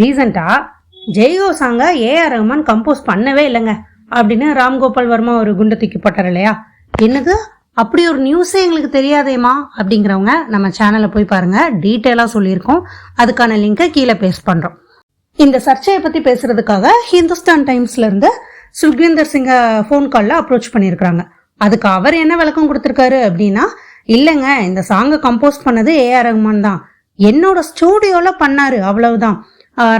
ரீசெண்டாக ஜெய்கோ சாங்கை AR Rahman compose பண்ணவே இல்லைங்க. அப்படின்னு ராம்கோபால் வர்மா ஒரு குண்டு தூக்கி போட்டார் இல்லையா? என்னது? அப்படி ஒரு நியூஸே எங்களுக்கு தெரியாதேம்மா? அப்படிங்கிறவங்க நம்ம சேனலை போய் பாருங்கள் டீட்டெயிலாக சொல்லியிருக்கோம். அதுக்கான லிங்கை கீழே பேஸ்ட் பண்ணுறோம் இந்த சர்ச்சையை பற்றி பேசுறதுக்காக ஹிந்துஸ்தான் டைம்ஸ்லேருந்து இருந்து சிங்கை ஃபோன் காலில் அப்ரோச் பண்ணியிருக்கிறாங்க. அதுக்கு அவர் என்ன விளக்கம் கொடுத்துருக்காரு அப்படின்னா இல்லைங்க இந்த சாங்கை கம்போஸ் பண்ணது ஏஆர் ரஹ்மான் தான். என்னோட ஸ்டூடியோவில் பண்ணாரு அவ்வளவுதான்.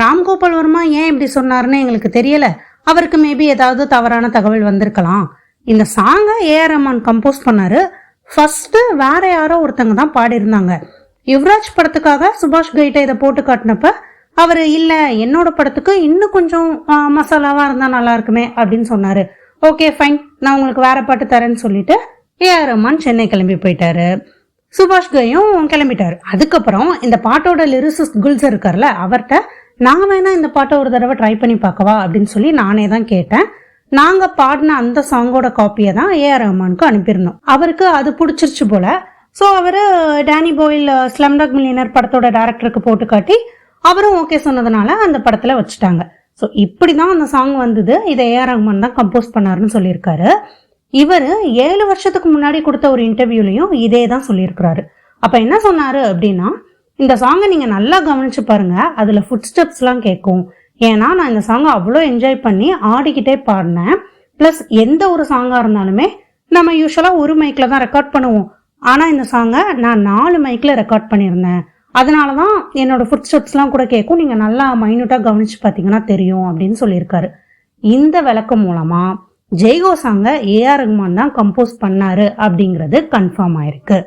ராம்கோபால் வர்மா ஏன் இப்படி சொன்னார்னு எங்களுக்கு தெரியல. அவருக்கு மேபி ஏதாவது தவறான தகவல் வந்திருக்கலாம். இந்த சாங்கை ஏஆர் ரஹ்மான் கம்போஸ் பண்ணாரு. ஃபர்ஸ்ட் வேற யாரோ ஒருத்தங்க தான் பாடியிருந்தாங்க. யுவராஜ் படத்துக்காக சுபாஷ் கைட்டை இதை போட்டு காட்டினப்ப அவர் இல்லை என்னோட படத்துக்கு இன்னும் கொஞ்சம் மசாலாவாக இருந்தால் நல்லா இருக்குமே அப்படின்னு சொன்னார். ஓகே ஃபைன் நான் உங்களுக்கு வேற பாட்டு தரேன்னு சொல்லிட்டு ஏஆர் ரஹ்மான் சென்னை கிளம்பி போயிட்டாரு. சுபாஷ் கையும் கிளம்பிட்டாரு. அதுக்கப்புறம் இந்த பாட்டோட லிரிசிஸ்ட் குல்ஸ் இருக்கார்ல அவர்கிட்ட நான் வேணால் இந்த பாட்டை ஒரு தடவை ட்ரை பண்ணி பார்க்கவா அப்படின்னு சொல்லி நானே தான் கேட்டேன். நாங்கள் பாடின அந்த சாங்கோட காப்பியை தான் ஏஆர் ரஹ்மானுக்கு அனுப்பியிருந்தோம். அவருக்கு அது பிடிச்சிருச்சு போல். ஸோ அவர் டேனி போயில் ஸ்லம்டாக் மில்லியனர் படத்தோட டேரக்டருக்கு போட்டு காட்டி அவரும் ஓகே சொன்னதுனால அந்த படத்தில் வச்சுட்டாங்க. ஸோ இப்படி தான் அந்த சாங் வந்தது. இதை ஏஆர் ரஹ்மான் தான் கம்போஸ் பண்ணாருன்னு சொல்லியிருக்காரு. இவர் ஏழு வருஷத்துக்கு முன்னாடி கொடுத்த ஒரு இன்டர்வியூலையும் இதே தான் சொல்லியிருக்கிறாரு. அப்போ என்ன சொன்னார் அப்படின்னா இந்த சாங்கை நீங்கள் நல்லா கவனிச்சு பாருங்கள் அதில் ஃபுட் ஸ்டெப்ஸ்லாம் கேட்கும் ஏன்னா நான் இந்த சாங்கை அவ்வளோ என்ஜாய் பண்ணி ஆடிக்கிட்டே பாடினேன். ப்ளஸ் எந்த ஒரு சாங்காக இருந்தாலுமே நம்ம யூஸ்வலாக ஒரு மைக்கில் தான் ரெக்கார்ட் பண்ணுவோம். ஆனால் இந்த சாங்கை நான் நாலு மைக்கில் ரெக்கார்ட் பண்ணியிருந்தேன். அதனால தான் என்னோட ஃபுட் ஸ்டெப்ஸ்லாம் கூட கேட்கும் நீங்கள் நல்லா மைன்யூட்டாக கவனித்து பார்த்தீங்கன்னா தெரியும் அப்படின்னு சொல்லியிருக்காரு. இந்த விளக்கம் மூலமாக ஜெய்கோ சாங்கை ஏஆர் ரஹ்மான் தான் கம்போஸ் பண்ணாரு அப்படிங்கிறது கன்ஃபார்ம் ஆயிருக்கு.